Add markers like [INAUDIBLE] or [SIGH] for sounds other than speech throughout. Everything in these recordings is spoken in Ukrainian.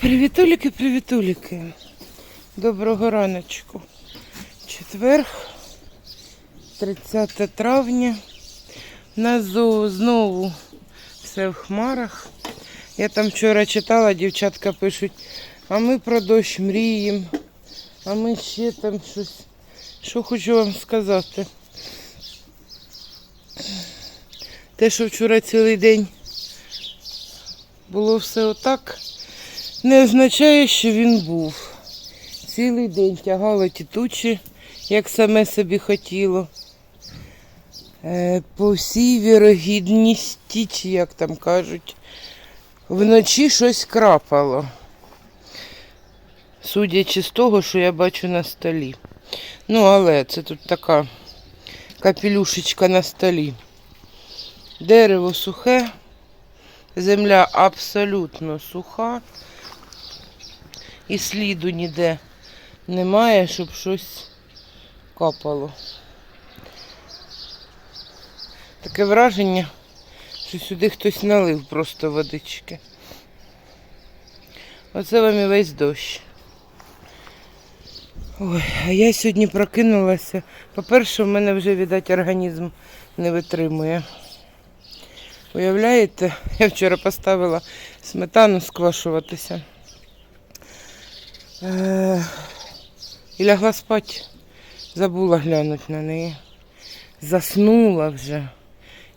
Привітуліки, привітуліки. Доброго раночку. Четверг, 30 травня. На зо- знову все в хмарах. Я там вчора читала, дівчатка пишуть, а ми про дощ мріємо, а ми ще там щось. Що хочу вам сказати. Те, що вчора цілий день було все отак, не означає, що він був. Цілий день тягало ті тучі, як саме собі хотіло. Е, По всій вірогідності, чи як там кажуть, вночі щось крапало. Судячи з того, що я бачу на столі. Ну, але це тут така капелюшечка на столі. Дерево сухе, земля абсолютно суха. І сліду ніде немає, щоб щось капало. Таке враження, що сюди хтось налив просто водички. Оце вам і весь дощ. Ой, а я сьогодні прокинулася. По-перше, в мене вже, видать, організм не витримує. Уявляєте, я вчора поставила сметану сквашуватися. Е, І лягла спати. Забула глянути на неї. Заснула вже.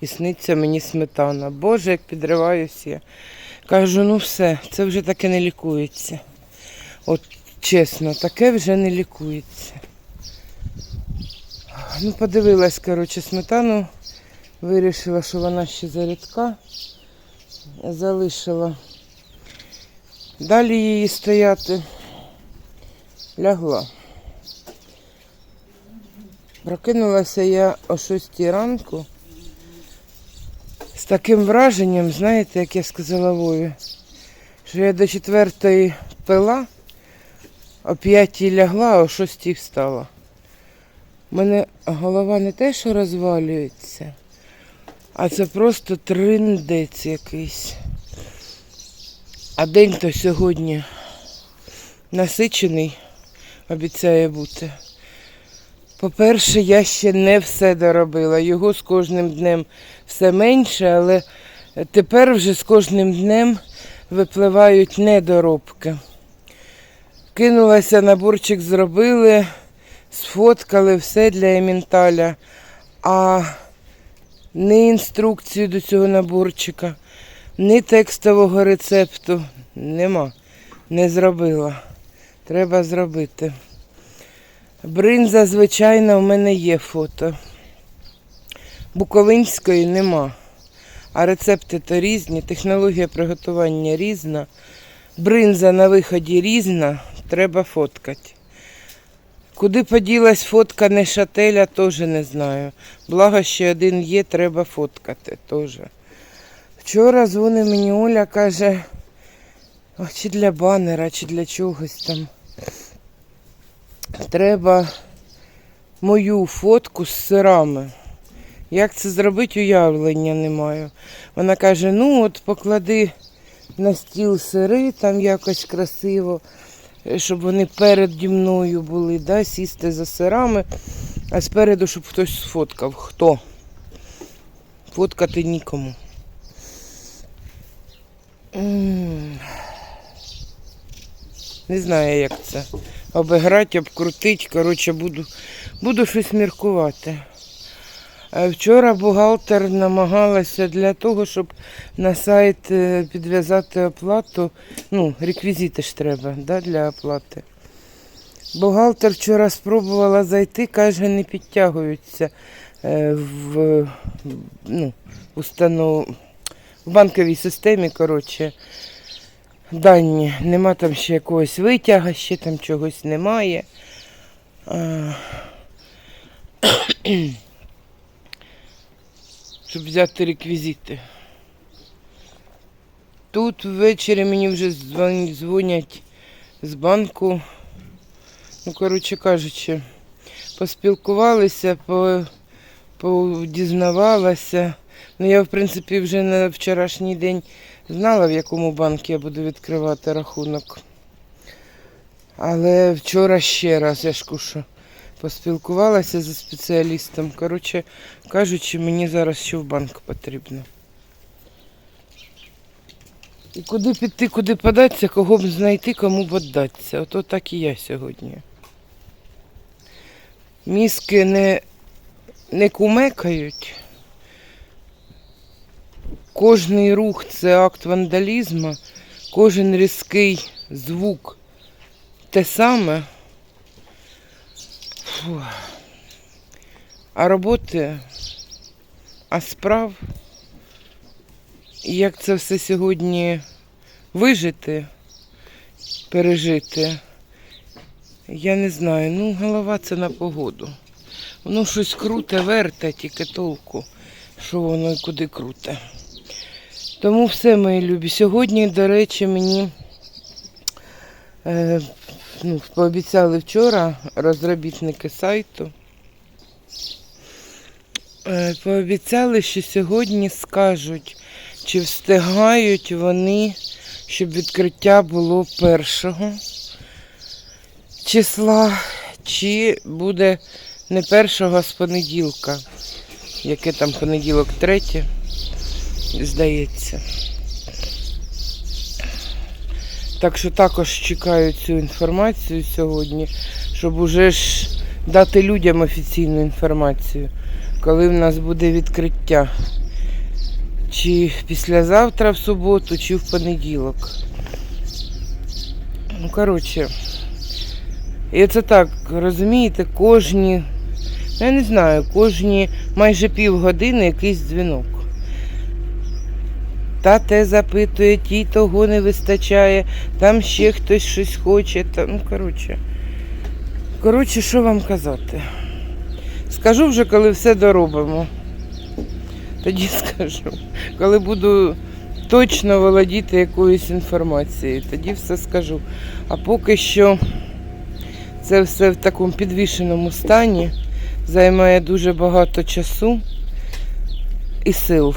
І сниться мені сметана. Боже, як підриваюся я. Кажу, ну все, це вже таке не лікується. От чесно, таке вже не лікується. Ну, подивилась, коротше, сметану. Вирішила, що вона ще зарідка. Залишила. Далі її стояти. Лягла. Прокинулася я о 6 ранку таким враженням, знаєте, як я сказала Вові, що я до четвертої пила, о п'ятій лягла, а о шостій встала. У мене голова не те, що розвалюється, а це просто триндець якийсь. А день то сьогодні насичений, обіцяє бути. По-перше, я ще не все доробила. Його з кожним днем все менше, але тепер вже з кожним днем випливають недоробки. Кинулася наборчик, зробили, сфоткали все для ементаля, а ні інструкцію до цього наборчика, ні текстового рецепту нема. Не зробила. Треба зробити. Бринза, звичайно, в мене є фото. Буковинської нема. А рецепти то різні, технологія приготування різна. Бринза на виході різна, треба фоткати. Куди поділась фотка Нешателя, теж не знаю. Благо, ще один є, треба фоткати теж. Вчора дзвонить мені Оля, каже, «О, чи для банера, чи для чогось там. Треба мою фотку з сирами. Як це зробити, уявлення не маю. Вона каже, ну от поклади на стіл сири, там якось красиво, щоб вони переді мною були, да, сісти за сирами, а спереду, щоб хтось сфоткав. Хто? Фоткати нікому. Не знаю, як це. Обіграти, обкрутити. Коротше, буду, буду щось міркувати. Е, Вчора бухгалтер намагалася для того, щоб на сайт е, підв'язати оплату. Ну, реквізити ж треба да, для оплати. Бухгалтер вчора спробувала зайти, каже, не підтягуються е, в, ну, установ... в банковій системі, коротше, дані. Нема там ще якогось витяга, ще там чогось немає. Щоб взяти реквізити. Тут ввечері мені вже дзвонять з банку. Ну, коротше кажучи, поспілкувалися, подізнавалася. Ну, я, в принципі, вже на вчорашній день знала, в якому банку я буду відкривати рахунок. Але вчора ще раз, я ж кушу, поспілкувалася зі спеціалістом. Коротше кажучи, мені зараз ще в банк потрібно. І куди піти, куди податися, кого б знайти, кому б віддатися. Ото так і я сьогодні. Мізки не, не кумекають. Кожний рух це акт вандалізму, кожен різкий звук те саме. Фу. А роботи, а справ. Як це все сьогодні вижити, пережити, я не знаю. Ну, голова це на погоду. Воно щось круте, верте, тільки толку, що воно і куди круте. Тому все, мої любі. Сьогодні, до речі, мені е, ну, пообіцяли вчора розробітники сайту. Е, пообіцяли, що сьогодні скажуть, чи встигають вони, щоб відкриття було першого числа, чи буде не першого, а з понеділка. Яке там понеділок третє, здається. Так що також чекаю цю інформацію сьогодні, щоб уже ж дати людям офіційну інформацію, коли в нас буде відкриття. Чи післязавтра в суботу, чи в понеділок. Ну, коротше. І це так, розумієте, кожні, ну, я не знаю, кожні майже півгодини якийсь дзвінок. Та те запитує, ті того не вистачає, там ще хтось щось хоче. Та, ну, коротше. Коротше, що вам казати? Скажу вже, коли все доробимо. Тоді [LAUGHS] скажу. Коли буду точно володіти якоюсь інформацією, тоді все скажу. А поки що це все в такому підвішеному стані, займає дуже багато часу і сил.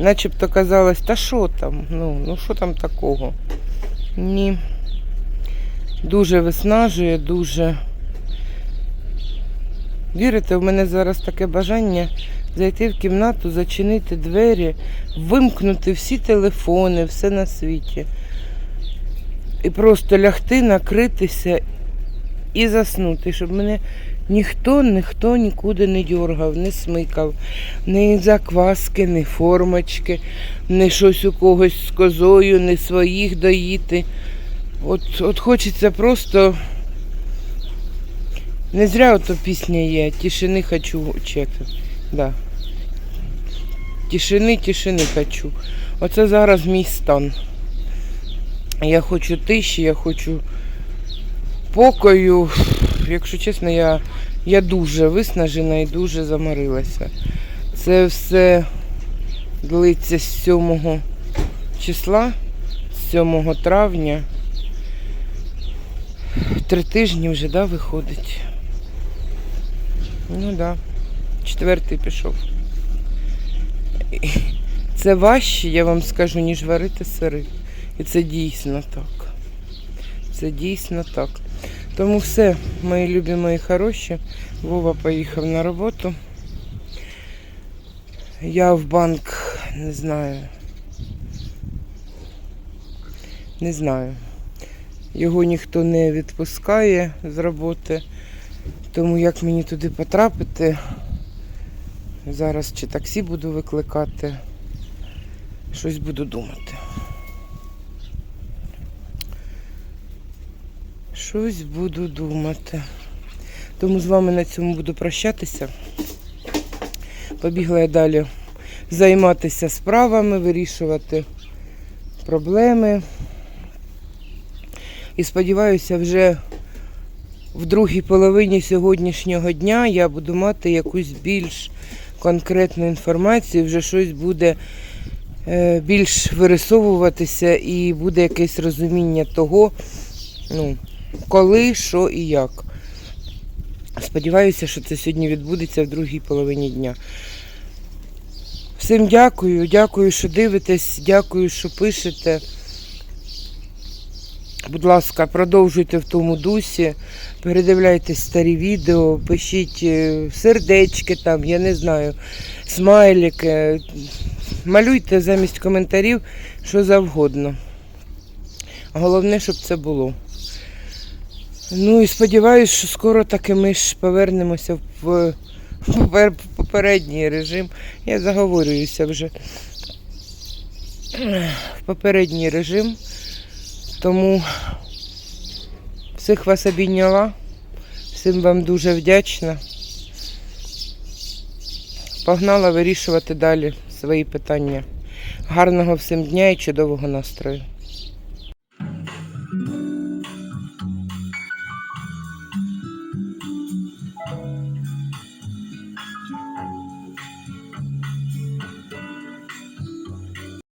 Начебто казалось, та що там? Ну, ну що там такого? Ні. Дуже виснажує, дуже. Вірите, у мене зараз таке бажання зайти в кімнату, зачинити двері, вимкнути всі телефони, все на світі. І просто лягти, накритися і заснути, щоб мене ніхто, ніхто нікуди не дергав, не смикав, ні закваски, ні формочки, ні щось у когось з козою, ні своїх доїти. От, от хочеться просто. Не зря ото пісня є. Тишини хочу чекати. Да. Тишини, тишини хочу. Оце зараз мій стан. Я хочу тиші, я хочу покою. Якщо чесно, я, я дуже виснажена і дуже заморилася. Це все длиться з 7 числа, з 7 травня. Три тижні вже, да, виходить. Ну так. Да. Четвертий пішов. Це важче, я вам скажу, ніж варити сири. І це дійсно так. Це дійсно так. Тому все, мої любі, мої хороші. Вова поїхав на роботу. Я в банк не знаю. Не знаю. Його ніхто не відпускає з роботи. Тому як мені туди потрапити, зараз чи таксі буду викликати, щось буду думати. Щось буду думати. Тому з вами на цьому буду прощатися. Побігла я далі займатися справами, вирішувати проблеми. І сподіваюся, вже в другій половині сьогоднішнього дня я буду мати якусь більш конкретну інформацію, вже щось буде е, більш вирисовуватися і буде якесь розуміння того, ну, коли, що і як. Сподіваюся, що це сьогодні відбудеться в другій половині дня. Всім дякую, дякую, що дивитесь, дякую, що пишете. Будь ласка, продовжуйте в тому дусі, передивляйтесь старі відео, пишіть е, сердечки там, я не знаю, смайлики. Малюйте замість коментарів що завгодно. Головне, щоб це було. Ну і сподіваюся, що скоро таки ми ж повернемося в попередній режим. Я заговорююся вже в попередній режим. Тому всіх вас обійняла. Всім вам дуже вдячна. Погнала вирішувати далі свої питання. Гарного всім дня і чудового настрою.